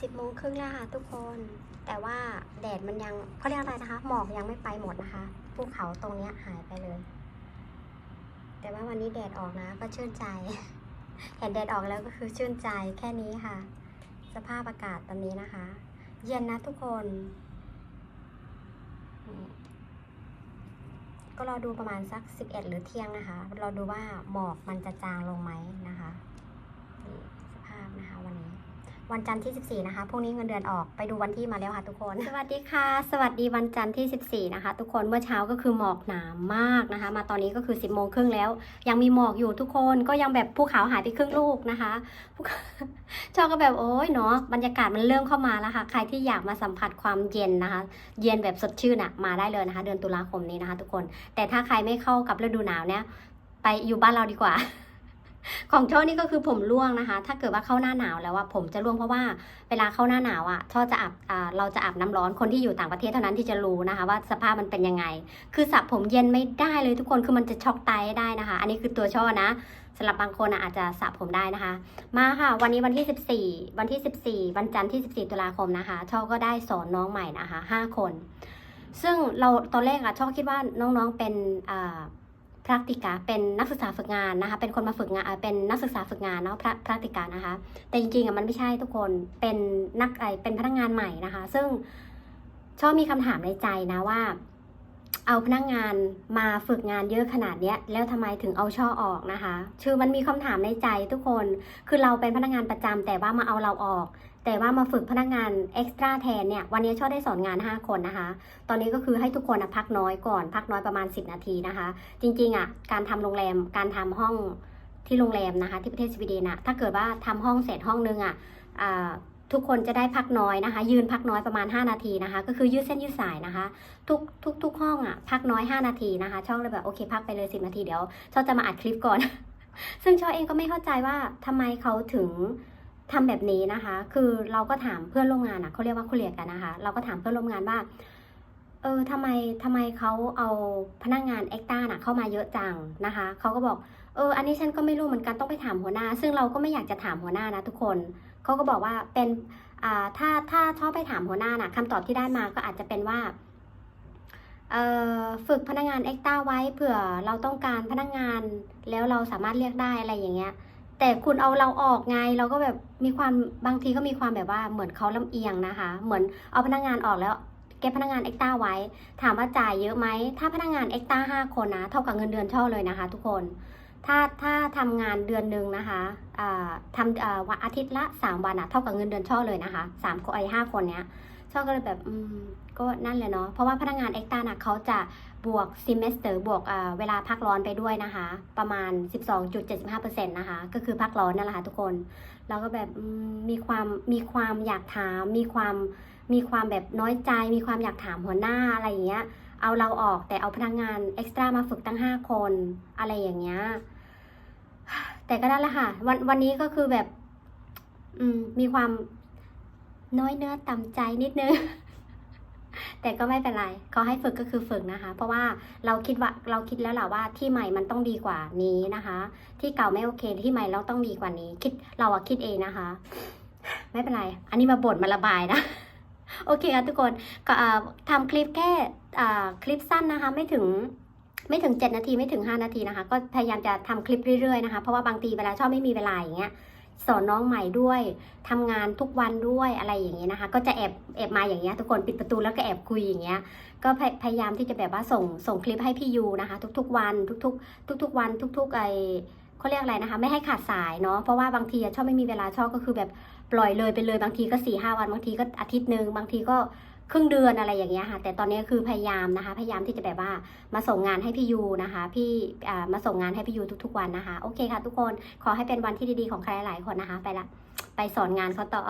สิบโมงครึ่งแล้วค่ะทุกคน แต่ว่าแดดมันยังเขาเรียกอะไรนะคะ หมอกยังไม่ไปหมดนะคะ ภูเขาตรงเนี้ยหายไปเลย แต่ว่าวันนี้แดดออกนะ ก็ชื่นใจ เห็นแดดออกแล้วก็คือชื่นใจแค่นี้ค่ะ สภาพอากาศตอนนี้นะคะ เย็นนะทุกคน ก็รอดูประมาณสัก 11 หรือเที่ยงนะคะรอดูว่าหมอกมันจะจางลงไหมนะคะนี่สภาพนะคะวันนี้ วันจันทร์ที่ 14 นะคะ พรุ่งนี้เงินเดือนออก ไปดูวันที่มาแล้วค่ะทุกคน สวัสดีค่ะ สวัสดีวันจันทร์ที่ 14 นะคะ ทุกคน เมื่อเช้าก็คือหมอกหนามากนะคะ มาตอนนี้ก็คือ 10โมงครึ่งแล้ว ยังมีหมอกอยู่ทุกคน ก็ยังแบบภูเขาหายไปครึ่งลูกนะคะภูเขาชอบก็แบบโอ้ยเนาะ บรรยากาศมันเริ่มเข้ามาแล้วค่ะ ใครที่อยากมาสัมผัสความเย็นนะคะ เย็นแบบสดชื่นอะมาได้เลยนะคะ เดือนตุลาคมนี้นะคะ ทุกคน แต่ถ้าใครไม่เข้ากับฤดูหนาวเนี่ย ไปอยู่บ้านเราดีกว่า ของช่อนี่ก็คือผมร่วงนะคะ ถ้าเกิดว่าเข้าหน้าหนาวแล้วว่าผมจะร่วงเพราะว่าเวลาเข้าหน้าหนาวอะช่อจะอาบอ่าเราจะอาบน้ำร้อนคนที่อยู่ต่างประเทศเท่านั้นที่จะรู้นะคะ ว่าสภาพมันเป็นยังไง คือสระผมเย็นไม่ได้เลยทุกคนคือมันจะช็อกไตได้นะคะ อันนี้คือตัวช่อนะสำหรับบางคนออาจจะสระผมได้นะคะ มาค่ะวันนี้วันที่ 14 วันที่ 14 วันจันทร์ที่ 14 ตุลาคมนะคะช่อก็ได้สอนน้องใหม่นะคะ 5 คน ซึ่งเราตอนแรกอะช่อคิดว่าน้องๆเป็นอ่า พรักติกาเป็นนักศึกษาฝึกงานนะคะ เป็นคนมาฝึกงานอ่าเป็นนักศึกษาฝึกงานเนาะพระพรักติกานะคะ แต่จริงๆอะมันไม่ใช่ทุกคนเป็นนักไอเป็นพนักงานใหม่นะคะ ซึ่งชอบมีคำถามในใจนะว่า เอาพนักงานมาฝึกงานเยอะขนาดเนี้ยแล้วทำไมถึงเอาช่อออกนะคะ คือมันมีคำถามในใจทุกคนคือเราเป็นพนักงานประจำแต่ว่ามาเอาเราออก แต่ว่ามาฝึกพนักงานเอ็กซ์ตร้าแทนเนี่ยวันนี้ช่อได้สอนงาน 5 คนนะคะ ตอนนี้ก็คือให้ทุกคนพักน้อยก่อน พักน้อยประมาณ 10 นาทีนะคะ จริงๆอะการทำโรงแรมการทำห้องที่โรงแรมนะคะที่ประเทศสวีเดนอะถ้าเกิดว่าทำห้องเสร็จห้องนึงอะอ่าทุกคนจะได้พักน้อยนะคะ ยืนพักน้อยประมาณ 5 นาทีนะคะ ก็คือยืดเส้นยืดสายนะคะ ทุกทุกทุกห้องอะพักน้อย 5 นาทีนะคะ ช่องเลยแบบโอเคพักไปเลย 10 นาทีเดี๋ยวช่อจะมาอัดคลิปก่อน ซึ่งช่อเองก็ไม่เข้าใจว่าทำไมเขาถึง ทำแบบนี้นะคะ คือเราก็ถามเพื่อนร่วมงานอะเขาเรียกว่าคุเรียกกันนะคะ เราก็ถามเพื่อนร่วมงานว่า เออทำไมทำไมเขาเอาพนักงานเอ็กต้าน่ะเข้ามาเยอะจังนะคะเขาก็บอกเอออันนี้ฉันก็ไม่รู้เหมือนกันต้องไปถามหัวหน้า ซึ่งเราก็ไม่อยากจะถามหัวหน้านะทุกคนเขาก็บอกว่าเป็นอ่าถ้าถ้าชอบไปถามหัวหน้าน่ะคำตอบที่ได้มาก็อาจจะเป็นว่าเอ่อฝึกพนักงานเอ็กต้าไว้เผื่อเราต้องการพนักงานแล้วเราสามารถเรียกได้อะไรอย่างเงี้ย แต่คุณเอาเราออกไงเราก็แบบมีความบางทีก็มีความแบบว่าเหมือนเขาลำเอียงนะคะ เหมือนเอาพนักงานออกแล้วเก็บพนักงานเอ็กต้าไว้ ถามว่าจ่ายเยอะไหมถ้าพนักงานเอ็กต้าห้าคนนะเท่ากับเงินเดือนช่อเลยนะคะ ทุกคน ถ้าถ้าทำงานเดือนหนึ่งนะคะทำวันอาทิตย์ละสามวันอะเท่ากับเงินเดือนช่อเลยนะคะสามคนไอ้ห้าคนเนี้ย ช่อก็เลยแบบอืมก็นั่นแหละเนาะเพราะว่าพนักงานเอ็กต้านะเขาจะบวกซิมเมสเตอร์บวกอ่าเวลาพักร้อนไปด้วยนะคะ ประมาณ 12.75%นะคะ ก็คือพักร้อนนั่นแหละค่ะทุกคน เราก็แบบอืมมีความมีความอยากถาม มีความมีความแบบน้อยใจ มีความอยากถามหัวหน้าอะไรอย่างเงี้ย เอาเราออกแต่เอาพนักงานเอ็กซ์ตร้ามาฝึกตั้ง 5 คน อะไรอย่างเงี้ย แต่ก็นั่นแหละค่ะ วันวันนี้ก็คือแบบอืมมีความ น้อยเนื้อต่ำใจนิดนึง แต่ก็ไม่เป็นไรเขาให้ฝึกก็คือฝึกนะคะ เพราะว่าเราคิดว่าเราคิดแล้วแหละว่าที่ใหม่มันต้องดีกว่านี้นะคะ ที่เก่าไม่โอเคที่ใหม่เราต้องดีกว่านี้ คิดเราอะคิดเองนะคะ ไม่เป็นไร อันนี้มาบ่นมาระบายนะโอเคค่ะทุกคนก็ทำคลิปแค่คลิปสั้นนะคะ ไม่ถึงไม่ถึง 7 นาทีไม่ถึง 5 นาทีนะคะ ก็พยายามจะทำคลิปเรื่อยๆนะคะ เพราะว่าบางทีเวลาชอบไม่มีเวลาอย่างเงี้ย สอนน้องใหม่ด้วยทำงานทุกวันด้วยอะไรอย่างเงี้ยนะคะ ก็จะแอบแอบมาอย่างเงี้ยทุกคนปิดประตูแล้วก็แอบคุยอย่างเงี้ยก็พยายามที่จะแบบว่าส่งส่งคลิปให้พี่ยูนะคะ ทุกๆวันทุกๆ ทุก ๆ วันทุกๆไอเขาเรียกอะไรนะคะ ไม่ให้ขาดสายเนาะเพราะว่าบางทีอะชอบไม่มีเวลาชอบก็คือแบบปล่อยเลยไปเลยบางทีก็4ี่ห้าวัน บางทีก็อาทิตย์หนึ่งบางทีก็ ครึ่งเดือนอะไรอย่างเงี้ยค่ะแต่ตอนนี้คือพยายามนะคะ พยายามที่จะแบบว่ามาส่งงานให้พี่ยูนะคะ พี่มาส่งงานให้พี่ยูทุกๆวันนะคะ โอเคค่ะ ทุกคนขอให้เป็นวันที่ดีๆของใครหลายคนนะคะ ไปละไปสอนงานเขาต่อ